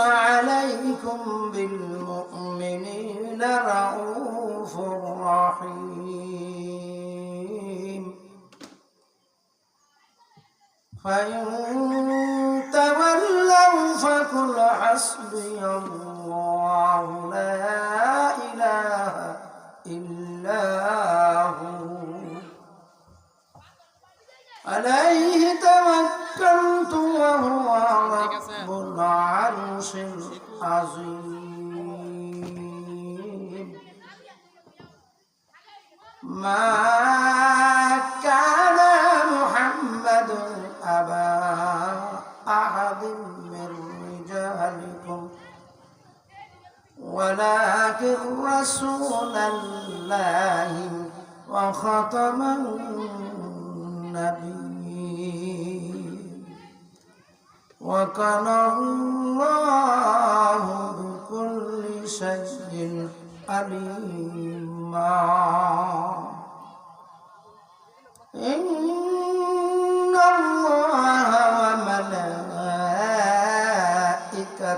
عليكم بالمؤمنين رؤوف رحيم فإن تولوا فقل حسبي الله لا إله إلا هو عليه توكلت وهو رب ما كان محمد أبا أحد من رجالكم. ولكن رسول الله وختم النبيين. وكان الله بكل شيء عليما.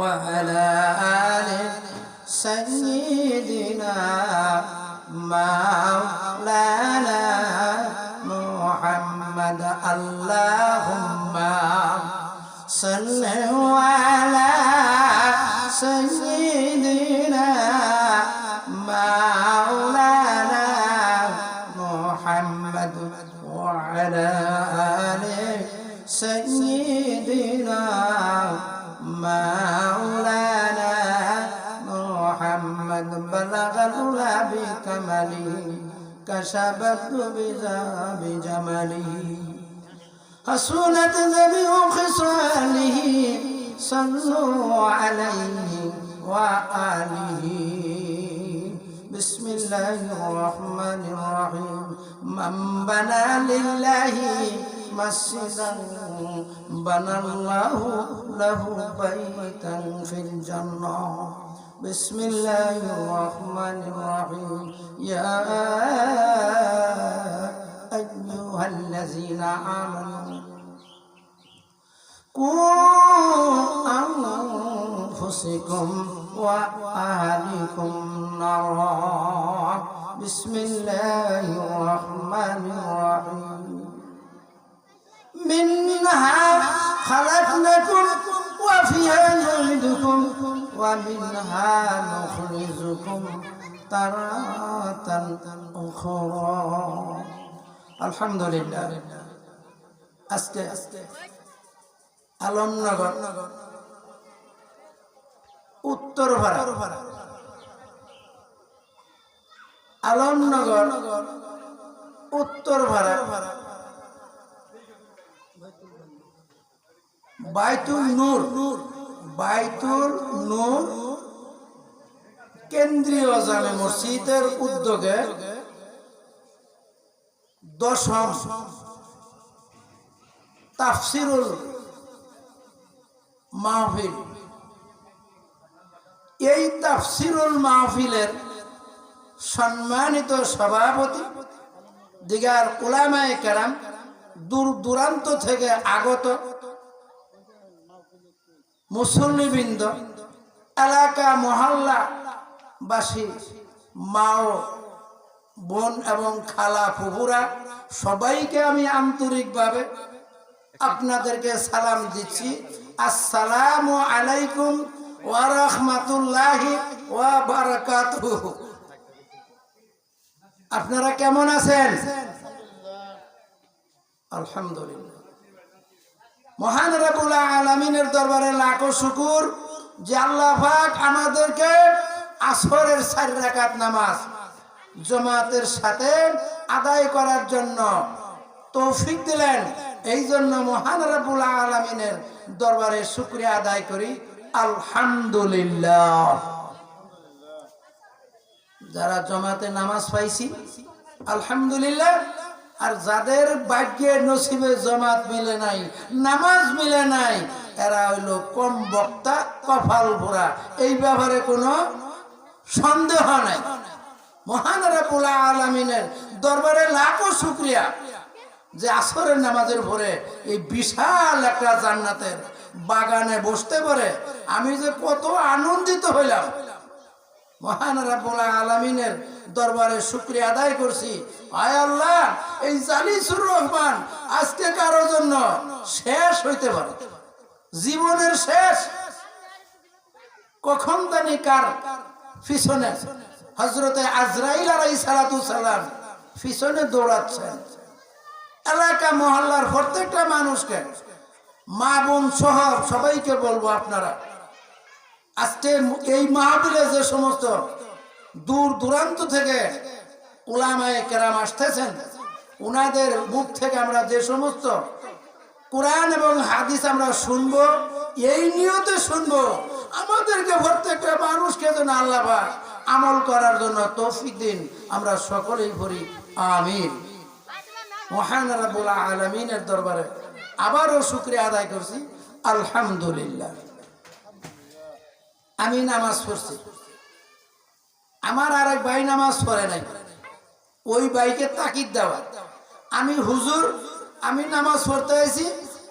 وعلى آل سيدنا مولانا محمد. اللهم صل على سيدنا محمد بلغ الأولى بكمله كشفت بجمله حسنت جميع خصاله صلوا عليه وآله بسم الله الرحمن الرحيم. من بنى لله مسجدا بنى الله له بيتا في الجنة. بسم الله الرحمن الرحيم. يا أيها الذين آمنوا قوا أنفسكم وأهلكم نارا. بسم الله الرحمن الرحيم. منها خلقناكم وفيها نعيدكم ومنها نخرجكم تارة أخرى الحمد لله আজকে আলমনগর উত্তর ভাড়া আলমনগর উত্তর ভাড়া বাইতুল নূর। বাইতুল নূর কেন্দ্রীয় জামে মসজিদের উদ্যোগে দশম তাফসিরুল মাহফিল। এই তাফসিরুল মাহফিলের সম্মানিত সভাপতি দিগার ওলামায়ে কেরাম দূর দূরান্ত থেকে আগত মুসল্লিবৃন্দ, এলাকা মহল্লা বাসী মাও, বোন এবং খালা ফুফুরা, সবাইকে আমি আন্তরিকভাবে আপনাদেরকে সালাম দিচ্ছি। আসসালামু আলাইকুম ওয়া রাহমাতুল্লাহি ওয়া বারাকাতুহু। আপনারা কেমন আছেন? আলহামদুলিল্লাহ। মহান রাবুল আলমিনের দরবারে লাখো শুকুর যে আল্লাহ আমাদেরকে আসরের চার রাকাত নামাজ, জমাতের সাথে আদায় করার জন্য তৌফিক দিলেন। এই জন্য মহান রাবুল আলমিনের দরবারে শুক্রিয়া আদায় করি। আলহামদুলিল্লাহ। যারা জমাতে নামাজ পাইছি, আলহামদুলিল্লাহ। আর যাদের ভাগ্যে নসিবে জমাত মিলে নাই, নামাজ মিলে নাই, এরা হইল কম বক্তা, কপাল ভরা। এই ব্যাপারে কোনো সন্দেহ নাই। মহান রাবুল আলমিনের দরবারে লাখো শুক্রিয়া যে আসরের নামাজের ভরে এই বিশাল একটা জান্নাতের বাগানে বসতে পারে। আমি যে কত আনন্দিত হইলাম। মহান রাব্বুল আলামিনের দরবারে শুক্রিয়া আদায় করছি। আয় আল্লাহ, এই জালিসুর রহমান, আজকে কারোর জন্য শেষ হইতে পারে। জীবনের শেষ। কখন জানি কার পিছনে হজরতে আজরাইল আলাই সালাম পিছনে দৌড়াচ্ছেন। এলাকা মহল্লার প্রত্যেকটা মানুষকে, মা বোন সহ সবাইকে বলব আপনারা আজকে এই মাহবিলে যে সমস্ত দূর দূরান্ত থেকে উলামায়ে কেরাম আসতেছেন, উনাদের মুখ থেকে আমরা যে সমস্ত কোরআন এবং হাদিস আমরা শুনব, এই নিয়তে শুনব, আমাদেরকে প্রত্যেকটা মানুষকে যেন আল্লাহ আমল করার জন্য তৌফিক দিন। আমরা সকলেই পড়ি, আমিন। মহান রাবুল আলমিনের দরবারে আবারও শুক্রিয়া আদায় করছি। আলহামদুলিল্লাহ। আমি নামাজ পড়ছি। আমার আর এক ভাই নামাজ পড়ে নাই। ওই ভাইকে তাকিদ দেওয়া। আমি হুজুর, আমি নামাজ পড়তে আইছি,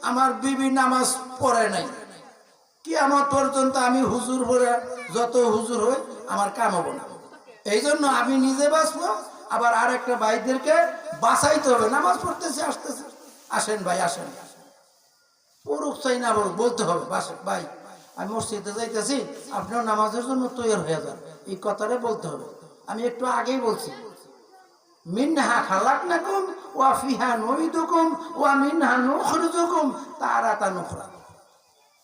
আমার বিবি নামাজ পড়ে নাই। কি আমার পর্যন্ত আমি হুজুর পড়ে যত হুজুর হই, আমার কাম হব না। এই জন্য আমি নিজে বাঁচবো, আবার আর একটা ভাইদেরকে বাঁচাইতে হবে। নামাজ পড়তেছে, আসতেছে। আসেন ভাই, আসেন। পড়ুক, চাই না বলতে হবে বাসে ভাই। আমি মসজিদে যাইতেছি, আপনিও নামাজের জন্য তৈরি হয়ে যান। এই কথাটা বলতে হবে। আমি একটু আগেই বলছি। মিনহা খালাক নাকুম ওয়া ফিহা নইদুকুম ওয়া মিনহা নুখরিজুকুম তারাতা নুখরা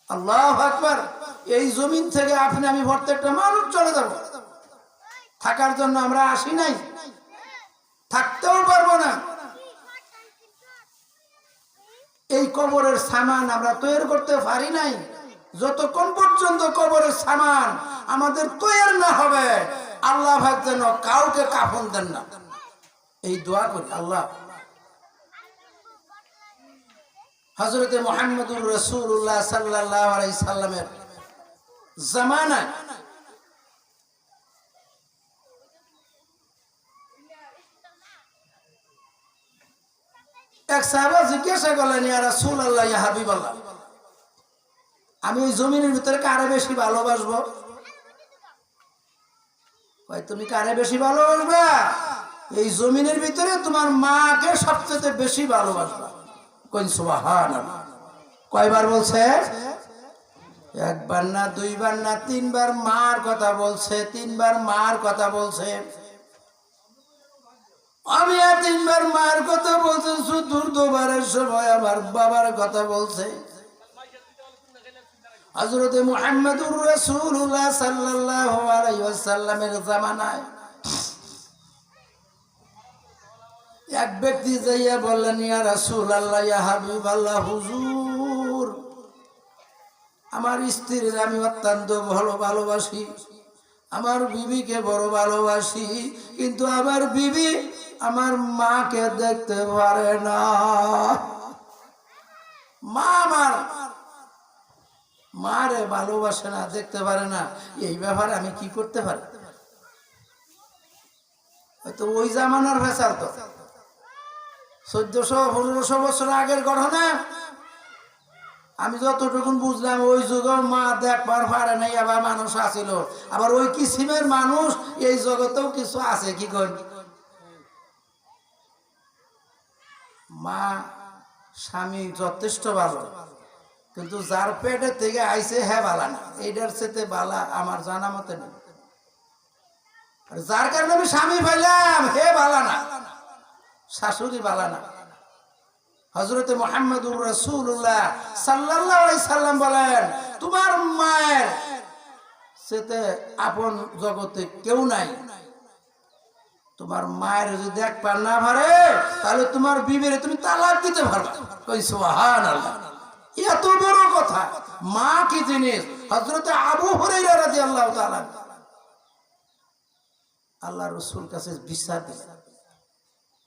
আল্লাহ আকবার, এই জমিন থেকে আপনি আমি প্রত্যেকটা মানুষ চলে যাব। থাকার জন্য আমরা আসি নাই। থাকতেও পারব না। এই কবরের সামান আমরা তৈরি করতে পারি নাই। যতক্ষণ পর্যন্ত কবরের সামান আমাদের তৈরি না হবে, আল্লাহ ভাগ যেন কাউকে কাফন দেন না। এই দোয়া করি, আল্লাহ। হজরতে মোহাম্মদুর রসুল্লাহ সাল্লাহ আলাই সাল্লামের জামানায় এক সাহাবা জিজ্ঞাসা করলেন, ইয়া রাসূল আল্লাহ হাবিব আল্লাহ আমি ওই জমিনের ভিতরে কারে বেশি ভালোবাসবো? তুমি কারে বেশি ভালোবাসবা? এই জমিনের ভিতরে তোমার মাকে সবচেয়ে বেশি ভালোবাসবা। কয়বার বলছে? একবার না, দুইবার না, তিনবার মার কথা বলছে, তিনবার মার কথা বলছে। আমি আর তিনবার মার কথা বলছে দুবারের সময় আমার বাবার কথা বলছে। হজরতে মুহাম্মদুর রাসূলুল্লাহ সাল্লাল্লাহু আলাইহি ওয়াসাল্লামের জামানায় এক ব্যক্তি যাইয়া বললেন, ইয়া রাসূলুল্লাহ, ইয়া হাবিবাল্লাহ, হুজুর, আমার স্ত্রীর আমি অত্যন্ত ভালো ভালোবাসি, আমার বিবিকে বড় ভালোবাসি, কিন্তু আমার বিবি আমার মাকে দেখতে পারে না মা আমার মারে ভালোবাসে না, দেখতে পারে না, এই ব্যাপারে আমি কি করতে পারি? তো ওই জামানার ভেসাল তো। চোদ্দশো, পনেরোশো বছর আগের ঘটনা। আমি যতটুকু বুঝলাম, ওই যুগে মা দেখবার পারে নাই, আবার মানুষ আসিল আবার ওই কিসিমের মানুষ, এই জগতেও কিছু আছে, কি কর মা, স্বামী যথেষ্ট ভালো। কিন্তু যার পেটের থেকে আইসে হ্যাঁ বালা না এইটার সাথে বালা আমার জানা মতে নেই। যার কারণে আমি স্বামী পাইলাম, হে বালা না, শাশুড়ি বালা না। হজরত মোহাম্মদুর রসুল্লাহ সাল্লাহ সাল্লাম বলেন, তোমার মায়ের সেতে আপন জগতে কেউ নাই। তোমার মায়ের যদি দেখবার না পারে তাহলে তোমার বিবেরে তুমি তালাক দিতে পারবে। কই সুবহান আল্লাহ এত বড় কথা। মা কি জিনিস? হজরতে আবু হরাইরা রাদিয়াল্লাহু তাআলা আল্লাহ রসুল কাছে বিশ্বাস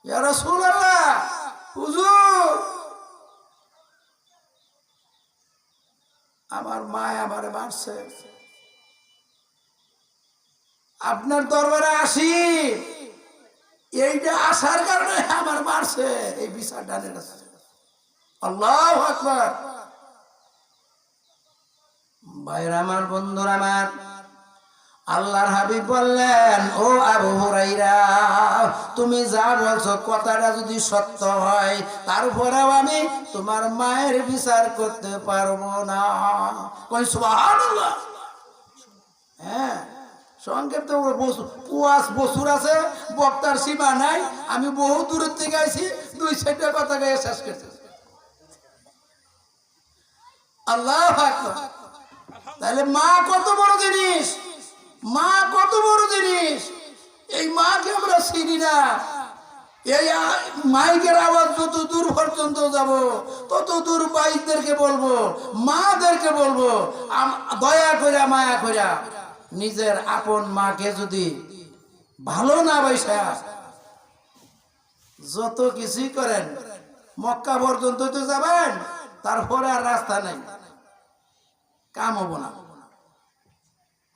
ইয়া আমার মা আমারে মারছে। আপনার দরবারে আসি। এইটা আসার কারণে আমার মারছে। এই বিচার ডানের আল্লাহ আকবার। ভাইরা আমার, বন্ধুরা আমার, আল্লাহর হাবিব বললেন, ও আবু হুরাইরা, তুমি যা বলছো কথাটা যদি সত্য হয় তারপরেও আমি তোমার মায়ের বিচার করতে পারব না। কই সুবহানাল্লাহ। হ্যাঁ সংক্ষেপে কুয়াশ বসুর আছে, বক্তার সীমা নাই, আমি বহু দূরের থেকে আইছি, দুই সাইডের কথা শেষ করতে আল্লাহ। তাহলে মা কত বড় জিনিস? মা কত বড় জিনিস? এই মাকে আমরা চিনি না। এই মাইকের আওয়াজ যত দূর পর্যন্ত যাব, তত দূর বাইকদেরকে বলব, মাদেরকে বলব দয়া করে মায়া করে নিজের আপন মাকে যদি ভালো না বৈশা, যত কিছুই করেন, মক্কা পর্যন্ত তো যাবেন, তারপরে আর রাস্তা নেই। কাম হব না।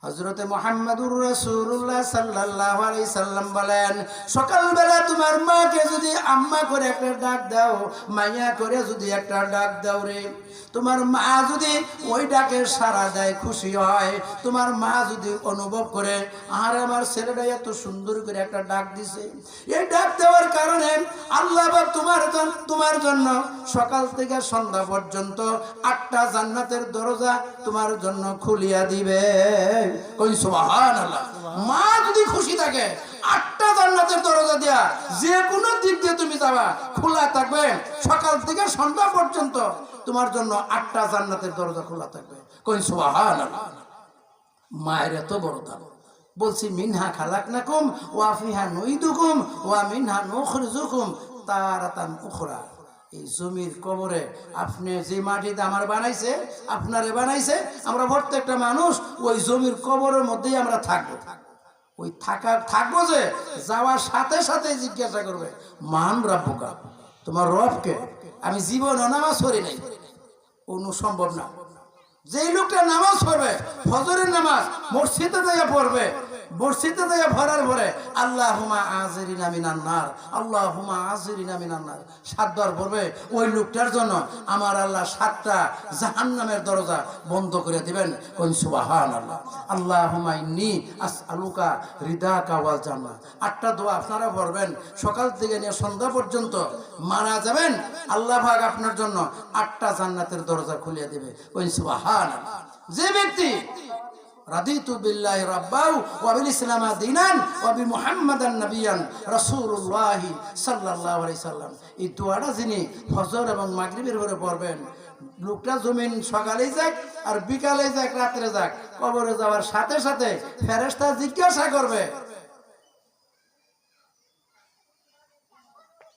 হজরতে মোহাম্মদুর রসুল্লাহ সাল্লাহ সাল্লাম বলেন, সকালবেলা তোমার মাকে যদি আম্মা করে একটা ডাক দাও, মাইয়া করে যদি একটা ডাক দাও রে। তোমার মা যদি ওই ডাকে সারা দেয় খুশি হয়, তোমার মা যদি অনুভব করে আর আমার ছেলেটা এত সুন্দর করে একটা ডাক দিছে। এই ডাক দেওয়ার কারণে আল্লাহ তোমার তোমার জন্য সকাল থেকে সন্ধ্যা পর্যন্ত আটটা জান্নাতের দরজা তোমার জন্য খুলিয়া দিবে। সন্ধ্যা পর্যন্ত তোমার জন্য আটটা জান্নাতের দরজা খোলা থাকবে। কই সুবহানাল্লাহ। মায়ের এত বড় দাম। বলছি, মিনহা খালাক নাকুম ওয়া ফিহা নুইদুকুম ওয়া মিনহা নুখরিজুকুম তারাতান উখরা। এই জমির কবরে আপনি যে মাটিতে আমার বানাইছে, আপনারে বানাইছে, আমরা প্রত্যেকটা মানুষ ওই জমির কবরের মধ্যেই আমরা থাকব। ওই থাকার, থাকব যে, যাওয়ার সাথে সাথে জিজ্ঞাসা করবে, মান রাব্বুকা? তোমার রবকে? আমি জীবন নামাজ পড়ি নাই। কোনো সম্ভব না। যেই লোকটা নামাজ পড়বে, ফজরের নামাজ মসজিদে দিয়ে পড়বে মসজিদে দিয়ে ভরার ভরে আল্লাহ হুমা আজরিন আমিনান্নার আল্লাহ হুমা আজরিন আমিনান্নার সাতবার পড়বে ওই লোকটার জন্য আমার আল্লাহ সাতটা জাহান্নামের দরজা বন্ধ করে দিবেন। কোন সুবাহান আল্লাহ আল্লাহ হুমা ইন্নি আস আলুকা হৃদা কাওয়াল জান্নাত আটটা দোয়া আপনারা পড়বেন। সকাল থেকে নিয়ে সন্ধ্যা পর্যন্ত মারা যাবেন। আল্লাহ ভাগ আপনার জন্য আটটা জান্নাতের দরজা খুলিয়ে দেবে। ওই সুবাহান যে ব্যক্তি যিনি এবং লোকটা জমিন যাক আর বিকালে যাক, রাত্রে যাক, কবরে যাওয়ার সাথে সাথে ফেরেশতা জিজ্ঞাসা করবে,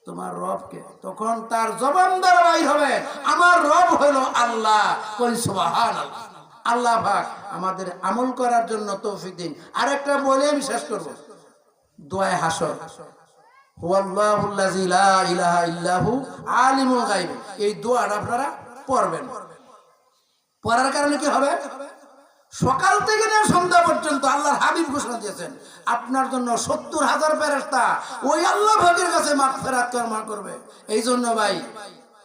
তোমার রবকে তখন তার জবান দ্বারা হবে, আমার রব হলো আল্লাহ। কই সুবহানাল্লাহ। আল্লাহ ভাগ আমাদের আমল করার জন্য তৌফিক দিন। আর একটা বলে আমি শেষ করব। দোয়ায় হাসর। এই দোয়াটা আপনারা পড়বেন। কারণে কি হবে? সকাল থেকে নিয়ে সন্ধ্যা পর্যন্ত আল্লাহর ঘোষণা দিয়েছেন, আপনার জন্য সত্তর হাজার ফেরেস্তা ওই আল্লাহ ভাগের কাছে মাফ ফেরাত করবে। এই জন্য ভাই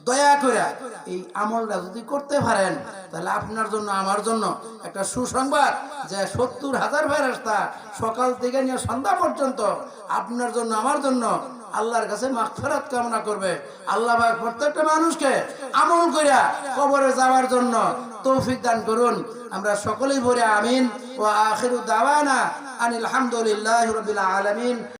দয়া করে এই আমলটা যদি করতে পারেন, তাহলে আপনার জন্য, আমার জন্য একটা সুসংবাদ যে সত্তর হাজার ফেরেস্তা সকাল থেকে নিয়ে সন্ধ্যা পর্যন্ত আপনার জন্য, আমার জন্য আল্লাহর কাছে মাগফিরাত কামনা করবে। আল্লাহ প্রত্যেকটা মানুষকে আমল কইরা কবরে যাওয়ার জন্য তৌফিক দান করুন। আমরা সকলেই বলে আমিন। ও আখিরু দাওয়ানা আনিল হামদুলিল্লাহি রাব্বিল আলামিন।